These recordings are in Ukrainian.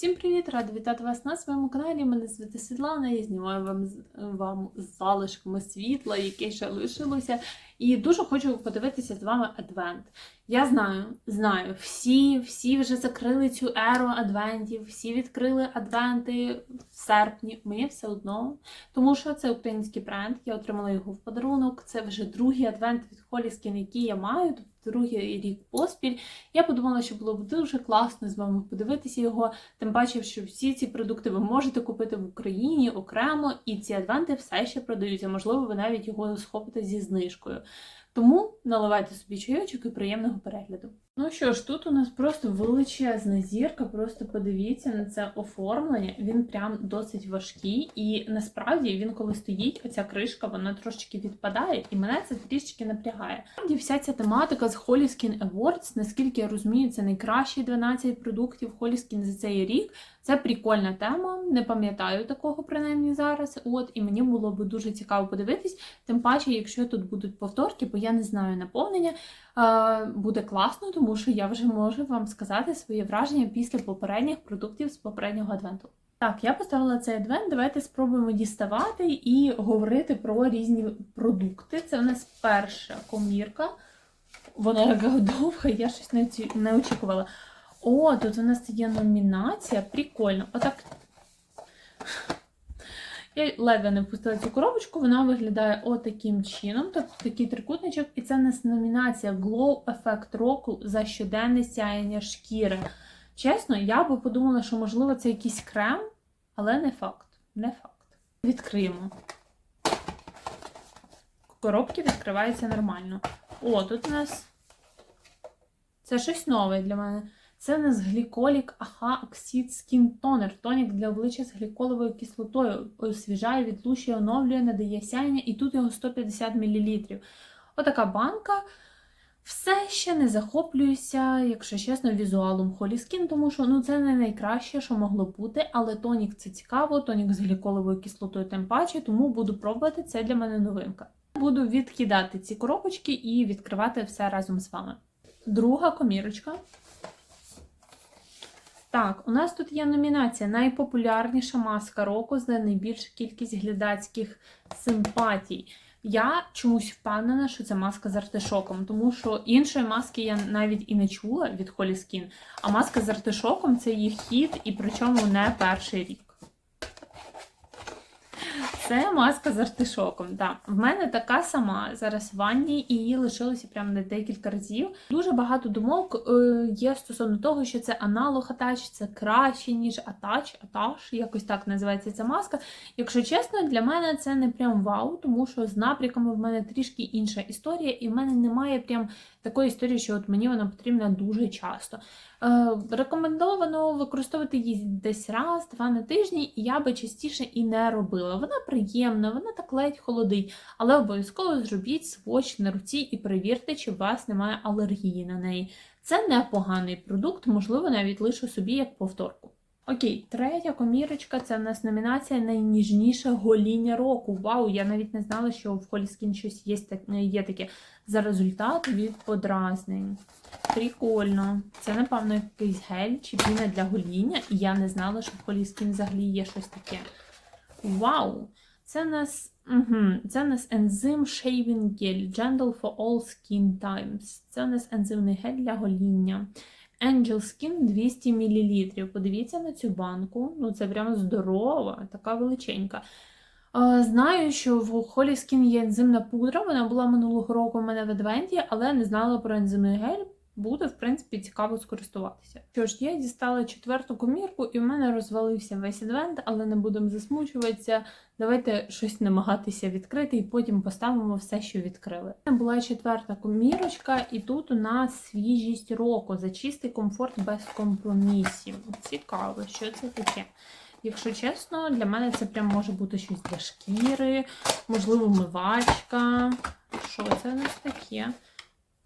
Всім привіт! Рада вітати вас на своєму каналі. Мене звати Світлана. Я знімаю вам вам з залишками світла, яке ще лишилося. І дуже хочу подивитися з вами адвент. Я знаю, знаю, всі, всі вже закрили цю еру адвентів, всі відкрили адвенти в серпні. Мені все одно, тому що це український бренд. Я отримала його в подарунок. Це вже другий адвент від Холіскін, який я маю, другий рік поспіль. Я подумала, що було б дуже класно з вами подивитися його. Тим паче, що всі ці продукти ви можете купити в Україні окремо, і ці адвенти все ще продаються. Можливо, ви навіть його схопите зі знижкою. Тому наливайте собі чайочок і приємного перегляду. Ну що ж, тут у нас просто величезна зірка. Просто подивіться на це оформлення. Він прям досить важкий, і насправді він, коли стоїть, оця кришка, вона трошечки відпадає, і мене це трішечки напрягає. Насправді вся ця тематика з Holyskin Awards, наскільки я розумію, це найкращі 12 продуктів Holyskin за цей рік. Це прикольна тема. Не пам'ятаю такого принаймні зараз. От і мені було би дуже цікаво подивитись. Тим паче, якщо тут будуть повторки, бо я не знаю наповнення, буде класно, тому що я вже можу вам сказати своє враження після попередніх продуктів з попереднього адвенту. Так, я поставила цей адвент. Давайте спробуємо діставати і говорити про різні продукти. Це у нас перша комірка. Вона така довга, я щось не очікувала. О, тут у нас є номінація. Прикольно. Отак. Я ледве не впустила цю коробочку, вона виглядає отаким чином. Тобто такий трикутничок, і це нас номінація Glow Effect року за щоденне сяєння шкіри. Чесно, я би подумала, що можливо це якийсь крем, але не факт. Не факт. Відкриємо. Коробки відкриваються нормально. О, тут у нас це щось нове для мене. Це у нас гліколік Аха Оксид Skin Toner. Тонік для обличчя з гліколовою кислотою. Освіжає, відлущує, оновлює, надає сяєння, і тут його 150 мл. Отака банка. Все ще не захоплююся, якщо чесно, візуалом Skin, тому що ну, це не найкраще, що могло бути, але тонік це цікаво, тонік з гліколовою кислотою тим паче, тому буду пробувати, це для мене новинка. Буду відкидати ці коробочки і відкривати все разом з вами. Друга комірочка. Так, у нас тут є номінація Найпопулярніша маска року з найбільшу кількість глядацьких симпатій. Я чомусь впевнена, що це маска з артишоком, тому що іншої маски я навіть і не чула від Холі Скін, а маска з артишоком це їх хід, і причому не перший рік. Це маска з артишоком. Так. В мене така сама зараз в ванні, і її лишилося прямо на декілька разів. Дуже багато думок е, є стосовно того, що це аналог атач, це краще, ніж атач, аташ, якось так називається ця маска. Якщо чесно, для мене це не прям вау, тому що з напрямками в мене трішки інша історія, і в мене немає прям такої історії, що от мені вона потрібна дуже часто. Е, рекомендовано використовувати її десь раз, два на тижні, і я би частіше і не робила. Вона приємна, вона так ледь холодить, але обов'язково зробіть сводч на руці і перевірте, чи у вас немає алергії на неї. Це непоганий продукт, можливо, навіть лишу собі як повторку. Окей, третя комірочка це в нас номінація найніжніше гоління року. Вау, я навіть не знала, що в Холіскін щось є, є таке за результат від подразнень. Прикольно. Це, напевно, якийсь гель чи піна для гоління. І я не знала, що в Холіскін взагалі є щось таке. Вау! Це нас, угу, це нас ензим Shaving Gel Gentle for all skin types. Це у нас ензимний гель для гоління. Angel Skin 200 мл. Подивіться на цю банку. Ну, це прямо здорова, така величенька. Знаю, що в Holy Skin є ензимна пудра. Вона була минулого року у мене в адвенті, але не знала про ензимний гель. Буде, в принципі, цікаво скористуватися. Що ж, я дістала четверту комірку, і в мене розвалився весь адвент, але не будемо засмучуватися. Давайте щось намагатися відкрити, і потім поставимо все, що відкрили. Це була четверта комірочка, і тут у нас свіжість року за чистий комфорт без компромісів. Цікаво, що це таке. Якщо чесно, для мене це прям може бути щось для шкіри, можливо, мивачка. Що це у нас таке?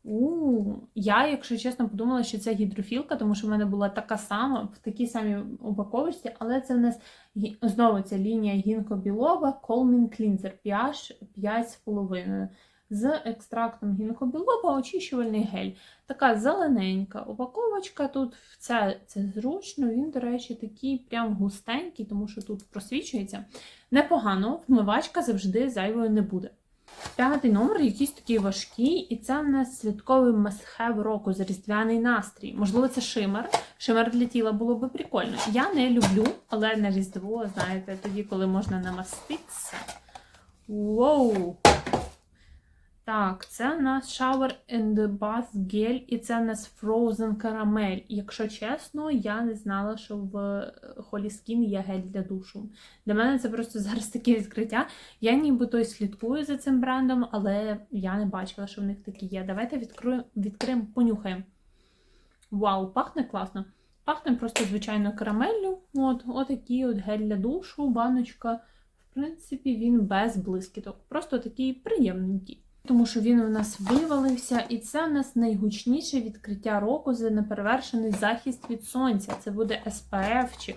У, я, якщо чесно, подумала, що це гідрофілка, тому що в мене була така сама, в такій самій упаковочці, але це в нас знову ця лінія гінко-білова Calming Cleanser pH 5,5. з екстрактом гінкобілоба очищувальний гель. Така зелененька упаковочка. Тут це, це зручно, він, до речі, такий прям густенький, тому що тут просвічується. Непогано, вмивачка завжди зайвою не буде. П'ятий номер якийсь такий важкий, і це в нас святковий мастхев року за різдвяний настрій. Можливо, це шимер. Шимер для тіла було би прикольно. Я не люблю, але на Різдво, знаєте, тоді, коли можна намаститися. Воу! Так, це у нас Shower and Bath Gel, і це у нас Frozen Caramel. Якщо чесно, я не знала, що в Holy Skin є гель для душу. Для мене це просто зараз таке відкриття. Я нібито й слідкую за цим брендом, але я не бачила, що в них такі є. Давайте відкриємо, відкриємо понюхаємо. Вау, пахне класно. Пахне просто звичайно карамеллю. От, отакий от гель для душу, баночка. В принципі, він без блискіток. Просто такий приємненький. Тому що він у нас вивалився, і це у нас найгучніше відкриття року за неперевершений захист від сонця. Це буде SPF-чик.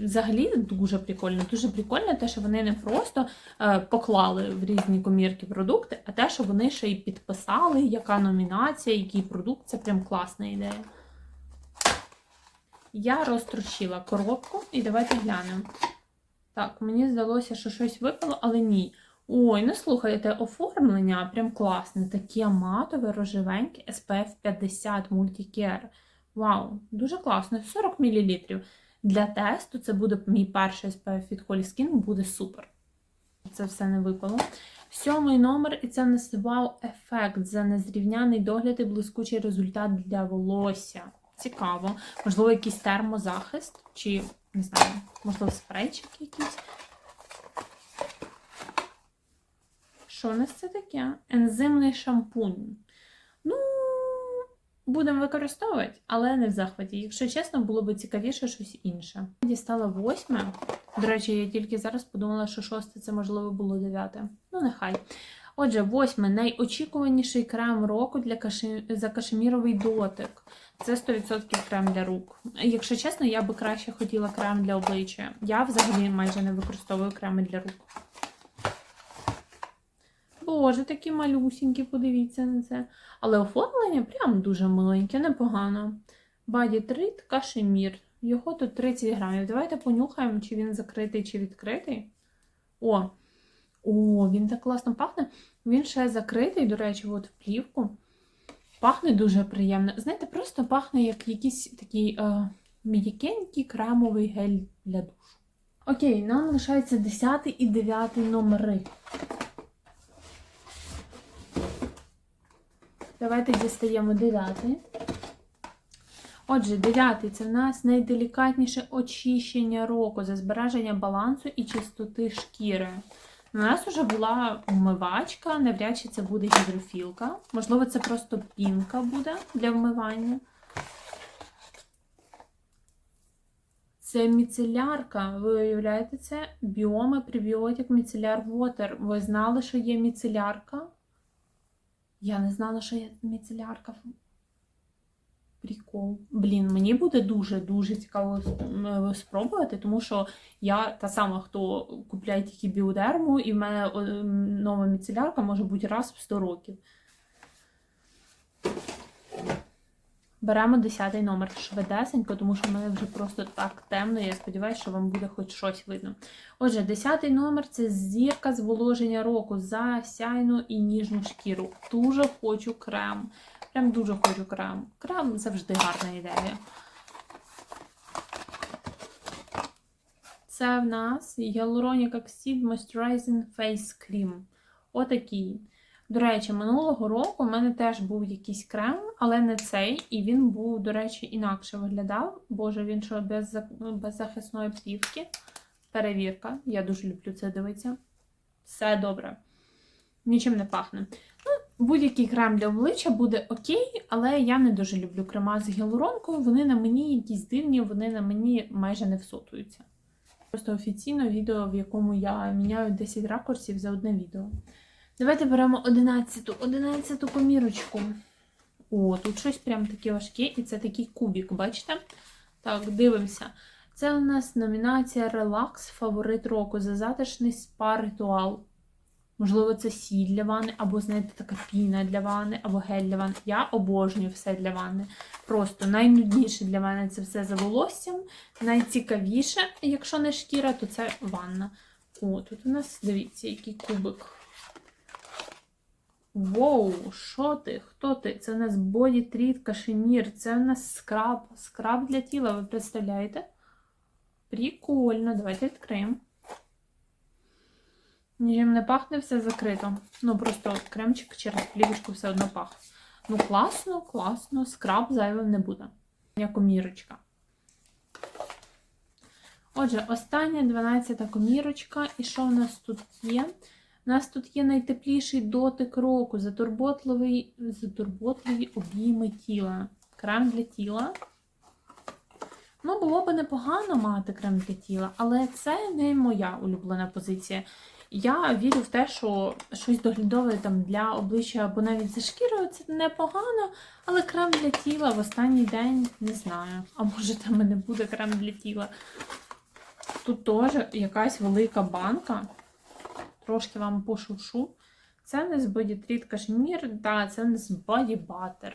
Взагалі дуже прикольно. Дуже прикольно те, що вони не просто е, поклали в різні комірки продукти, а те, що вони ще й підписали, яка номінація, який продукт. Це прям класна ідея. Я розтрощила коробку і давайте глянемо. Так, мені здалося, що щось випало, але ні. Ой, ну слухайте, оформлення прям класне. Таке матове, рожевеньке, SPF 50 Multicare. Вау, дуже класно. 40 мл. Для тесту це буде мій перший SPF від Holy Skin, буде супер. Це все не випало. Сьомий номер, і це в нас вау-ефект за незрівняний догляд і блискучий результат для волосся. Цікаво. Можливо, якийсь термозахист, чи, не знаю, можливо, спрейчик якийсь. Що у нас це таке? Ензимний шампунь. Ну, будемо використовувати, але не в захваті. Якщо чесно, було б цікавіше щось інше. Дістала восьме. До речі, я тільки зараз подумала, що шосте це, можливо, було дев'яте. Ну, нехай. Отже, восьме найочікуваніший крем року для каші... за кашеміровий дотик. Це 100% крем для рук. Якщо чесно, я би краще хотіла крем для обличчя. Я взагалі майже не використовую креми для рук. Боже, такі малюсінькі, подивіться на це. Але оформлення прям дуже миленьке, непогано. Баді Трит кашемір. Його тут 30 грамів. Давайте понюхаємо, чи він закритий, чи відкритий. О, о, він так класно пахне. Він ще закритий, до речі, от в плівку. Пахне дуже приємно. Знаєте, просто пахне як якийсь такий е, м'якенький кремовий гель для душу. Окей, нам лишається 10 і 9 номери. Давайте дістаємо 9. Отже, 9 це в нас найделікатніше очищення року за збереження балансу і чистоти шкіри. У нас вже була вмивачка, навряд чи це буде гідрофілка. Можливо, це просто пінка буде для вмивання. Це міцелярка. Ви уявляєте це? Біоми пребіотик міцеляр Water. Ви знали, що є міцелярка? Я не знала, що є міцелярка. Прикол. Блін, мені буде дуже-дуже цікаво спробувати, тому що я та сама, хто купляє тільки біодерму, і в мене нова міцелярка може бути раз в 100 років. Беремо 10 номер швидесенько, тому що в мене вже просто так темно. Я сподіваюся, що вам буде хоч щось видно. Отже, 10 номер це зірка зволоження року за сяйну і ніжну шкіру. Дуже хочу крем. Прям дуже хочу крем. Крем завжди гарна ідея. Це в нас Hyaluronic Oxide Moisturizing Face Cream. Отакий. До речі, минулого року в мене теж був якийсь крем, але не цей. І він був, до речі, інакше виглядав. Боже, він що без без захисної плівки. Перевірка. Я дуже люблю це дивитися. Все добре. Нічим не пахне. Ну, Будь-який крем для обличчя буде окей, але я не дуже люблю крема з гіалуронкою. Вони на мені якісь дивні, вони на мені майже не всотуються. Просто офіційно відео, в якому я міняю 10 ракурсів за одне відео. Давайте беремо 11 11 комірочку. О, тут щось прям таке важке, і це такий кубік, бачите? Так, дивимося. Це у нас номінація Релакс, фаворит року за затишний спа-ритуал. Можливо, це сіль для ванни, або, знаєте, така піна для ванни, або гель для ванни. Я обожнюю все для ванни. Просто найнудніше для мене це все за волоссям. Найцікавіше, якщо не шкіра, то це ванна. О, тут у нас, дивіться, який кубик. Воу, що ти? Хто ти? Це у нас боді тріт, кашемір, це у нас скраб. Скраб для тіла, ви представляєте? Прикольно, давайте відкриємо. Нічим не пахне, все закрито. Ну, просто кремчик через плівочку все одно пахне. Ну, класно, класно. Скраб зайвим не буде. Як комірочка. Отже, остання 12-та комірочка. І що в нас тут є? У нас тут є найтепліший дотик року, затурботливий, затурботливі обійми тіла. Крем для тіла. Ну, було б непогано мати крем для тіла, але це не моя улюблена позиція. Я вірю в те, що щось доглядове там для обличчя або навіть за шкірою це непогано, але крем для тіла в останній день не знаю. А може там і не буде крем для тіла. Тут теж якась велика банка. Трошки вам пошушу. Це не з Treat Кашмір, та це не з Butter.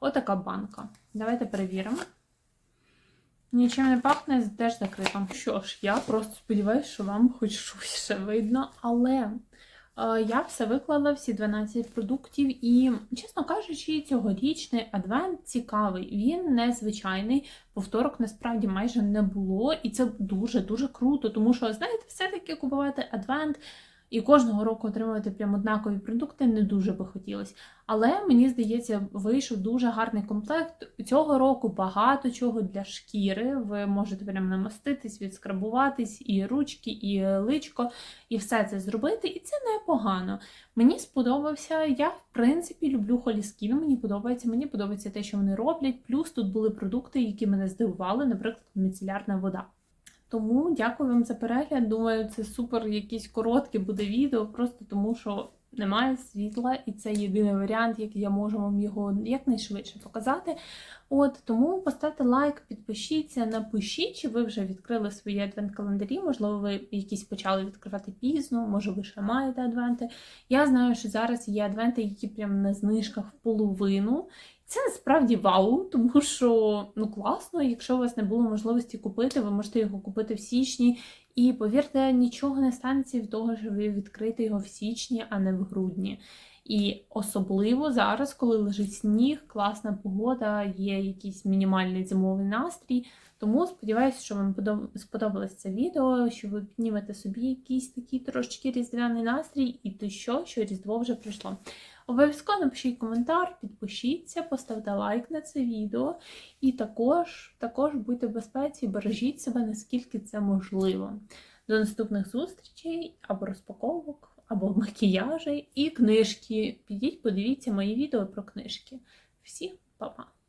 Отака банка. Давайте перевіримо. Нічим не пахне, теж закрито. Що ж, я просто сподіваюся, що вам хоч щось ще видно, але е, я все виклала всі 12 продуктів, і, чесно кажучи, цьогорічний адвент цікавий. Він незвичайний. Повторок насправді майже не було, і це дуже-дуже круто, тому що, знаєте, все-таки купувати адвент. І кожного року отримувати прям однакові продукти не дуже би хотілося. Але мені здається, вийшов дуже гарний комплект. Цього року багато чого для шкіри. Ви можете прям намаститись, відскрабуватись, і ручки, і личко, і все це зробити. І це непогано. Мені сподобався. Я, в принципі, люблю холіскін. Мені подобається. Мені подобається те, що вони роблять. Плюс тут були продукти, які мене здивували, наприклад, міцелярна вода. Тому дякую вам за перегляд. Думаю, це супер якийсь коротке буде відео, просто тому що немає світла, і це єдиний варіант, як я можу вам його якнайшвидше показати. От Тому поставте лайк, підпишіться, напишіть, чи ви вже відкрили свої адвент-календарі. Можливо, ви якісь почали відкривати пізно, може, ви ще маєте адвенти. Я знаю, що зараз є адвенти, які прям на знижках в половину. Це насправді вау, тому що ну класно, якщо у вас не було можливості купити, ви можете його купити в січні. І повірте, нічого не станеться від того, що ви відкрите його в січні, а не в грудні. І особливо зараз, коли лежить сніг, класна погода, є якийсь мінімальний зимовий настрій. Тому сподіваюся, що вам сподобалось це відео, що ви піднімете собі якийсь такий трошечки різдвяний настрій, і то що, що Різдво вже прийшло. Обов'язково напишіть коментар, підпишіться, поставте лайк на це відео. І також, також будьте в безпеці, бережіть себе, наскільки це можливо. До наступних зустрічей або розпаковок, або макіяжі і книжки. Підіть, подивіться мої відео про книжки. Всі, па-па!